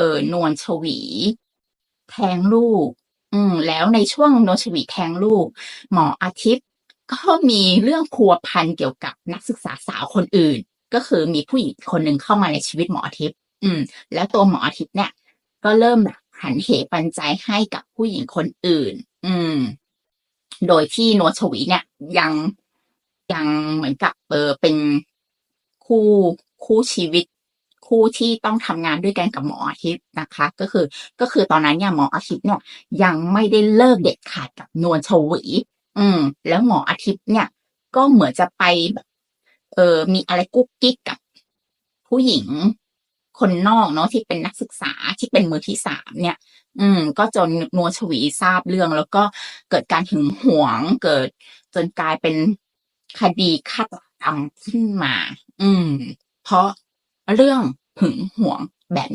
เออนวลชวี แทงลูก อืม แล้วในช่วงนวลชวีแทงลูก หมออาทิตย์ ก็มีเรื่องพัวพันเกี่ยวกับนักศึกษาสาวคนอื่น ก็คือมีผู้หญิงคนหนึ่งเข้ามาในชีวิตหมออาทิตย์ อืม แล้วตัวหมออาทิตย์เนี่ย ก็เริ่มแบบหันเหปันใจให้กับผู้หญิงคนอื่น อืม โดยที่นวลชวีเนี่ยยังยังเหมือนกับเออเป็นคู่คู่ชีวิต คู่ที่ต้องทำงานด้วยกันกับหมออาทิตย์นะคะ ก็คือก็คือตอนนั้นเนี่ยหมออาทิตย์เนี่ยยังไม่ได้เลิกเด็ดขาดกับนวลชวี อืม แล้วหมออาทิตย์เนี่ย ก็เหมือนจะไปแบบเออมีอะไรกุ๊กกิ๊กกับผู้หญิงคนนอกเนาะที่เป็นนักศึกษาที่เป็นมือที่สามเนี่ย อืม ก็จนนวลชวีทราบเรื่อง แล้วก็เกิดการหึงหวงเกิดจนกลายเป็นคดีฆาตกรรมขึ้นมา อืม เพราะเรื่อง หึงหวงแบบ